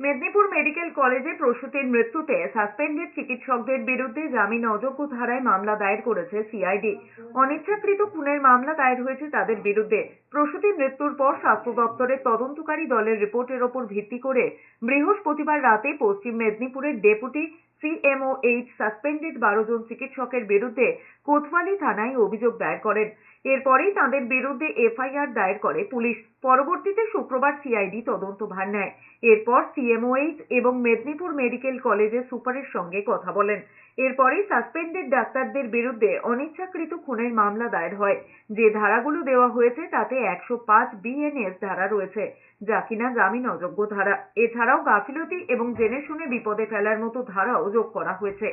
Medinipur medical কলেজে প্রসূতির মৃত্যুতে suspended চিকিৎসকদের বিরুদ্ধে জামিন অযোগ্য ধারায় মামলা দায়ের করেছে সিআইডি। অনিচ্ছাকৃত খুনের মামলা দায়ের হয়েছে তাদের বিরুদ্ধে। প্রসূতির মৃত্যুর পর স্বাস্থ্য দপ্তরের তদন্তকারী দলের রিপোর্টের ওপর ভিত্তি করে বৃহস্পতিবার রাতে পশ্চিম মেদিনীপুরের ডেপুটি সিএমওএইচ সাসপেন্ডেড বারো জন চিকিৎসকের বিরুদ্ধে কোতওয়ালি থানায় অভিযোগ দায়ের করেন। এরপরেই তাদের বিরুদ্ধে এফআইআর দায়ের করে পুলিশ। পরবর্তীতে শুক্রবার সিআইডি তদন্ত ভার নেয় এরপর সিএমওএইচ এবং মেদিনীপুর মেডিকেল কলেজের সুপারের সঙ্গে কথা বলেন। এরপরেই সাসপেন্ডেড ডাক্তারদের বিরুদ্ধে অনিচ্ছাকৃত খুনের মামলা দায়ের হয়। যে ধারাগুলো দেওয়া হয়েছে তাতে একশো পাঁচ বিএনএস ধারা রয়েছে, যা কিনা জামিন অযোগ্য ধারা। এছাড়াও গাফিলতি এবং জেনে শুনে বিপদে ফেলার মতো ধারাও যোগ করা হয়েছে।